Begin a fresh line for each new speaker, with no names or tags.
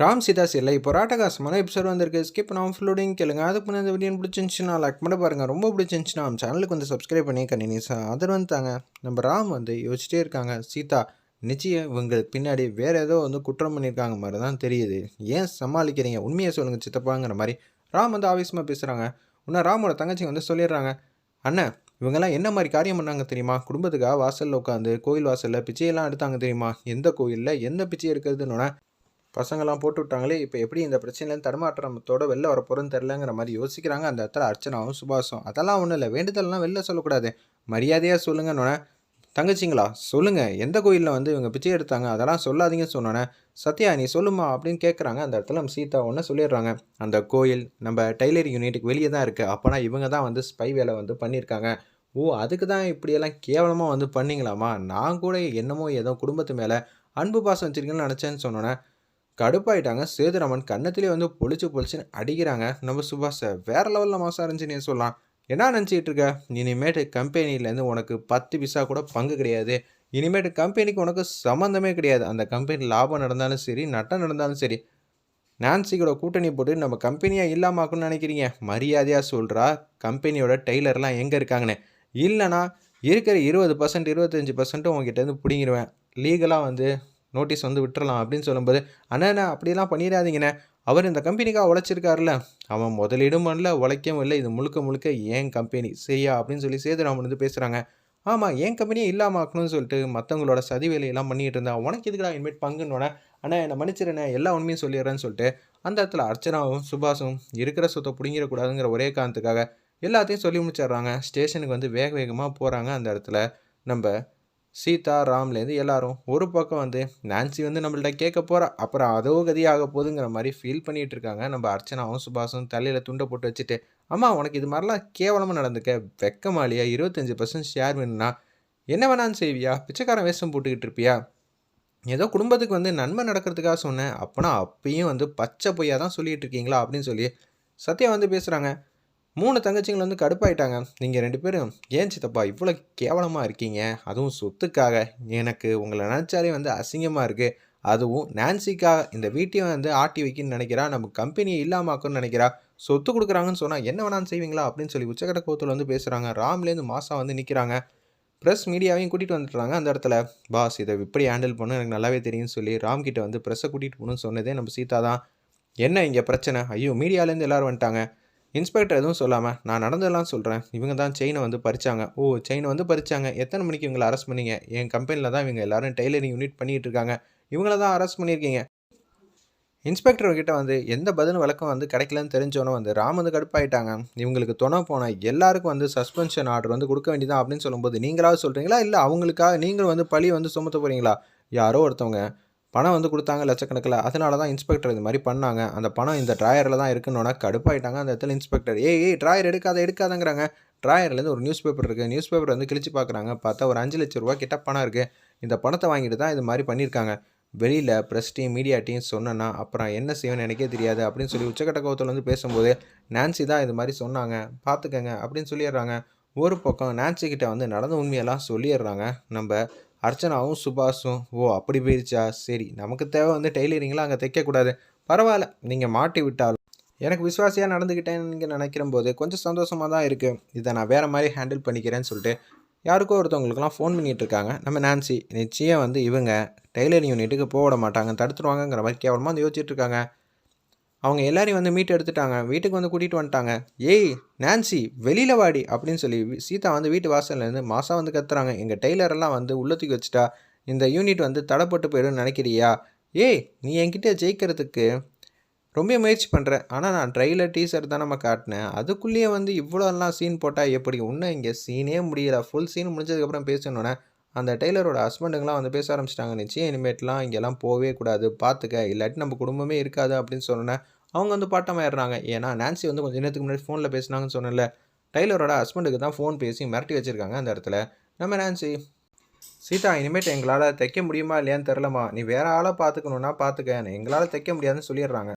ராம் சீதா இல்லை இப்போ ராட்டகாசமான எபிசோட் வந்திருக்கு. ஸ்கிப் நான் ஃபுல்லோடையும் கேளுங்க. அதுக்கு முன்னாடி இந்த வீடியோ பிடிச்சிருந்துச்சுன்னா லைக் பண்ண பாருங்கள் ரொம்ப பிடிச்சிருந்துச்சுன்னா நம்ம சேனலுக்கு வந்து சப்ஸ்கிரைப் பண்ணி கண்டினியூஸாக ஆதரவு வந்துட்டாங்க. நம்ம ராம் வந்து யோசிச்சிட்டே இருக்காங்க. சீதா நிச்சயம் இவங்களுக்கு பின்னாடி வேறு ஏதோ வந்து குற்றம் பண்ணியிருக்காங்க மாதிரி தான் தெரியுது. ஏன் சமாளிக்கிறீங்க? உண்மையை சொல்லுங்கள் சித்தப்பாங்கிற மாதிரி ராம் வந்து ஆவேசமாக பேசுகிறாங்க இன்னும் ராமோட தங்கச்சி வந்து சொல்லிடுறாங்க. அண்ணன் இவங்கெல்லாம் என்ன மாதிரி காரியம் பண்ணாங்க தெரியுமா? குடும்பத்துக்காக வாசலில் உட்காந்து கோயில் வாசலில் பிச்சையெல்லாம் எடுத்தாங்க தெரியுமா? எந்த கோயிலில் எந்த பிச்சை எடுக்கிறதுன்னு பசங்களாம் போட்டு விட்டாங்களே இப்போ எப்படி இந்த பிரச்சனையிலேருந்து தடுமாற்றத்தோட வெளில வர போகிறோன்னு தெரிலங்கிற மாதிரி யோசிக்கிறாங்க. அந்த இடத்துல அர்ச்சனாவும் சுபாஷும். அதெல்லாம் ஒன்றும் இல்லை வேண்டுதல்லாம் வெளில சொல்லக்கூடாது. மரியாதையாக சொல்லுங்கன்னொன்னே தங்கச்சிங்களா சொல்லுங்கள் எந்த கோயிலில் வந்து இவங்க பிச்சை எடுத்தாங்க? அதெல்லாம் சொல்லாதீங்கன்னு சொன்னோன்னே சத்யா நீ சொல்லுமா? அப்படின்னு கேட்குறாங்க அந்த இடத்துல நம்ம சீதா ஒன்று சொல்லிடுறாங்க. அந்த கோயில் நம்ம டைலர் யூனிட்டுக்கு வெளியே தான் இருக்குது அப்போனா இவங்க தான் வந்து ஸ்பை வேலை வந்து பண்ணியிருக்காங்க. ஓ அதுக்கு தான் இப்படியெல்லாம் கேவலமாக வந்து பண்ணிங்களாமா? நான் கூட என்னமோ ஏதோ குடும்பத்து மேலே அன்பு பாசம் வச்சிருக்கேன்னு நினச்சேன்னு சொன்னோன்னே கடுப்பாயிட்டாங்க. சேதுராமன் கன்னத்திலே வந்து பொழிச்சு பொழிச்சுன்னு அடிக்கிறாங்க. நம்ம சுபாஷை வேற லெவலில் மாசம் இருந்துச்சுன்னே சொல்லலாம். என்ன நினச்சிக்கிட்டு இருக்க? இனிமேட்டு கம்பெனிலேருந்து உனக்கு பத்து பிசா கூட பங்கு கிடையாது. இனிமேட்டு கம்பெனிக்கு உனக்கு சம்மந்தமே கிடையாது. அந்த கம்பெனி லாபம் நடந்தாலும் சரி நட்டம் நடந்தாலும் சரி நான்சியோட கூட்டணி போட்டு நம்ம கம்பெனியாக இல்லாமாக்குன்னு நினைக்கிறீங்க? மரியாதையாக சொல்கிறா கம்பெனியோட டெய்லர்லாம் எங்கே இருக்காங்கன்னு. இல்லைனா இருக்கிற இருபது பர்சன்ட் இருபத்தஞ்சி பர்சன்ட்டும் உங்ககிட்டேருந்து பிடிங்கிடுவேன் லீகலாக வந்து நோட்டீஸ் வந்து விட்டுறலாம் அப்படின்னு சொல்லும்போது அண்ணா அப்படிலாம் பண்ணிடாதீங்கண்ணே. அவர் இந்த கம்பெனிக்காக உழைச்சிருக்காருல்ல. அவன் முதலீடும் பண்ணல உழைக்கவும் இல்லை. இது முழுக்க முழுக்க ஏன் கம்பெனி? சரியா? அப்படின்னு சொல்லி சேதுராமன் வந்து பேசுகிறாங்க ஆமாம் ஏன் கம்பெனியே இல்லாமல் ஆக்கணும்னு சொல்லிட்டு மற்றவங்களோட சதி வேலையெல்லாம் பண்ணிகிட்டு இருந்தா உனக்கு இதுக்குடா இனிமேட் பங்குன்னோட ஆனால் என்னை மன்னிச்சிருண்ணே எல்லா உண்மையும் சொல்லிடுறேன்னு சொல்லிட்டு அந்த இடத்துல அர்ச்சனாவும் சுபாஷும் இருக்கிற சொத்தை பிடிங்கிடக்கூடாதுங்கிற ஒரே காரணத்துக்காக எல்லாத்தையும் சொல்லி முடிச்சிடுறாங்க. ஸ்டேஷனுக்கு வந்து வேக வேகமாக போகிறாங்க அந்த இடத்துல நம்ம சீதா ராம்லேருந்து எல்லாரும் ஒரு பக்கம் வந்து நான்சி வந்து நம்மள்ட்ட கேட்க போகிறா அப்புறம் அதோ கதியாக போகுதுங்கிற மாதிரி ஃபீல் பண்ணிகிட்டு இருக்காங்க. நம்ம அர்ச்சனாவும் சுபாஷும் தலையில் துண்டை போட்டு வச்சுட்டு அம்மா உனக்கு இது மாதிரிலாம் கேவலமாக நடந்துக்க வெக்கமாலியா? இருபத்தஞ்சி பர்சன்ட் ஷேர் வேணும்னா என்ன வேணான்னு செய்வியா? பிச்சைக்காரன் வேஷம் போட்டுக்கிட்டு இருப்பியா? ஏதோ குடும்பத்துக்கு வந்து நன்மை நடக்கிறதுக்காக சொன்னேன் அப்போனா அப்பயும் வந்து பச்சை பொய்யா தான் சொல்லிகிட்டு இருக்கீங்களா அப்படின்னு சொல்லி சத்யா வந்து பேசுகிறாங்க மூணு தங்கச்சிகள் வந்து கடுப்பாயிட்டாங்க. நீங்கள் ரெண்டு பேரும் ஏன் சித்தப்பா இவ்வளோ கேவலமாக இருக்கீங்க? அதுவும் சொத்துக்காக. எனக்கு உங்களை நினச்சாலே வந்து அசிங்கமாக இருக்குது அதுவும் நான்சிக்காக இந்த வீட்டையும் வந்து ஆட்டி வைக்கணும்னு நினைக்கிறா. நம்ம கம்பெனியை இல்லாமாக்குன்னு நினைக்கிறா. சொத்து கொடுக்குறாங்கன்னு சொன்னால் என்ன வேணாலும் செய்வீங்களா? அப்படின்னு சொல்லி உச்சக்கட்ட கோத்தில் வந்து பேசுகிறாங்க ராம்லேருந்து மாதம் வந்து நிற்கிறாங்க ப்ரெஸ் மீடியாவையும் கூட்டிகிட்டு வந்துட்டுறாங்க அந்த இடத்துல. பாஸ் இதை இப்படி ஹேண்டில் பண்ணணும். எனக்கு நல்லாவே தெரியும்னு சொல்லி ராம்கிட்ட வந்து ப்ரெஸ்ஸை கூட்டிகிட்டு போகணும்னு சொன்னதே நம்ம சீதா தான். என்ன இங்கே பிரச்சனை? ஐயோ மீடியாலேருந்து எல்லோரும் வந்துட்டாங்க. இன்ஸ்பெக்டர் எதுவும் சொல்லாமல் நான் நடந்ததெல்லாம் சொல்கிறேன் இவங்க தான் செயினை வந்து பறிச்சாங்க. ஓ செயினை வந்து பறிச்சாங்க. எத்தனை மணிக்கு இவங்களை அரெஸ்ட் பண்ணீங்க? என் கம்பெனியில் தான் இவங்க எல்லாரும் டெய்லரிங் யூனிட் பண்ணிகிட்டு இருக்காங்க. இவங்கள தான் அரெஸ்ட் பண்ணியிருக்கீங்க. இன்ஸ்பெக்டர்கிட்ட வந்து எந்த பதில் விளக்கம் வந்து கிடைக்கலன்னு தெரிஞ்சோன்னே வந்து ராம் வந்து கடுப்பாயிட்டாங்க. இவங்களுக்கு துணை போன எல்லாருக்கும் வந்து சஸ்பென்ஷன் ஆர்டர் வந்து கொடுக்க வேண்டியதான் அப்படின்னு சொல்லும்போது நீங்களாவது சொல்கிறீங்களா இல்லை அவங்களுக்காக நீங்களும் வந்து பழி வந்து சுமத்த போகிறீங்களா யாரோ ஒருத்தவங்க பணம் வந்து கொடுத்தாங்க லட்சக்கணக்கில். அதனால தான் இன்ஸ்பெக்டர் இது மாதிரி பண்ணாங்க. அந்த பணம் இந்த ட்ராயரில் தான் இருக்குன்னு கடுப்பாயிட்டாங்க. அந்த இடத்துல இன்ஸ்பெக்டர் ஏய் ஏய் ட்ராயர் எடுக்காத எடுக்காதங்கிறாங்க. ட்ராயர்லேருந்து ஒரு நியூஸ் பேப்பர் இருக்குது நியூஸ் பேப்பர் வந்து கிழிச்சு பார்க்குறாங்க. பார்த்தா ஒரு அஞ்சு லட்ச ரூபா கிட்ட பணம் இருக்குது இந்த பணத்தை வாங்கிட்டு தான் இது மாதிரி பண்ணியிருக்காங்க. வெளியில் ப்ரெஸ் டீம் மீடியா டீம் சொன்னேன்னா அப்புறம் என்ன செய்வேன்னு எனக்கே தெரியாது அப்படின்னு சொல்லி உச்சக்கட்ட கோவத்தில் வந்து பேசும்போது நான்சி தான் இது மாதிரி சொன்னாங்க. பார்த்துக்கங்க. அப்படின்னு சொல்லிடுறாங்க. ஒரு பக்கம் நான்சி கிட்ட வந்து நடந்த உண்மையெல்லாம் சொல்லிடுறாங்க. நம்ம அர்ச்சனாவும் சுபாஷும் ஓ அப்படி போயிடுச்சா சரி நமக்கு தேவை வந்து டெய்லரிங்லாம் அங்கே தைக்கக்கூடாது. பரவாயில்ல நீங்கள் மாட்டி விட்டாலும். எனக்கு விசுவாசியாக நடந்துக்கிட்டேன்னு நினைக்கிற போது கொஞ்சம் சந்தோஷமாக தான் இருக்குது இதை நான் வேறு மாதிரி ஹேண்டில் பண்ணிக்கிறேன்னு சொல்லிட்டு யாருக்கோ ஒருத்தவங்களுக்குலாம் ஃபோன் பண்ணிகிட்டு இருக்காங்க நம்ம நான்சி நிச்சயம் வந்து இவங்க டெய்லரிங் யூனிட்டுக்கு போக மாட்டாங்க தடுத்துருவாங்கங்கிற மாதிரி கேவலமாக வந்து யோசிச்சுட்டு இருக்காங்க அவங்க எல்லாரையும் வந்து மீட் எடுத்துட்டாங்க. வீட்டுக்கு வந்து கூட்டிகிட்டு வந்துட்டாங்க. ஏய் நான்சி வெளியில் வாடி அப்படின்னு சொல்லி சீதா வந்து வீட்டு வாசல்லேருந்து மாதம் வந்து கத்துறாங்க. எங்கள் டெய்லரெல்லாம் வந்து உள்ளத்துக்கு வச்சுட்டா இந்த யூனிட் வந்து தடைப்பட்டு போயிடும்னு நினைக்கிறியா? ஏய் நீ என்கிட்ட ஜெயிக்கிறதுக்கு ரொம்ப முயற்சி பண்ணுறேன் ஆனால் நான் ட்ரெயிலர் டீசர் தான் நம்ம காட்டினேன். அதுக்குள்ளேயே வந்து இவ்வளோலாம் சீன் போட்டால் எப்படி? இன்னும் இங்கே சீனே முடியல. ஃபுல் சீன் முடிஞ்சதுக்கப்புறம் பேசணுன்னே அந்த டெய்லரோட ஹஸ்பண்டுங்களாம் வந்து பேச ஆரம்பிச்சிட்டாங்க. நிச்சயம் இனிமேட்லாம் இங்கெல்லாம் போகவே கூடாது. பார்த்துக்க இல்லாட்டி நம்ம குடும்பமே இருக்காது அப்படின்னு சொன்னேன் அவங்க வந்து பாட்டமாயிடுறாங்க ஏன்னா நான்சி வந்து கொஞ்சம் நேரத்துக்கு முன்னாடி ஃபோனில் பேசினாங்கன்னு சொன்னல டைலரோட ஹஸ்பண்டுக்கு தான் ஃபோன் பேசி மிரட்டி வச்சுருக்காங்க அந்த இடத்துல. நம்ம நான்சி சீதா இனிமேட்டு எங்களால் தைக்க முடியுமா இல்லையான்னு தெரிலமா நீ வேறு ஆளை பார்த்துக்கணுன்னா பார்த்துக்க. எங்களால் தைக்க முடியாதுன்னு சொல்லிடுறாங்க.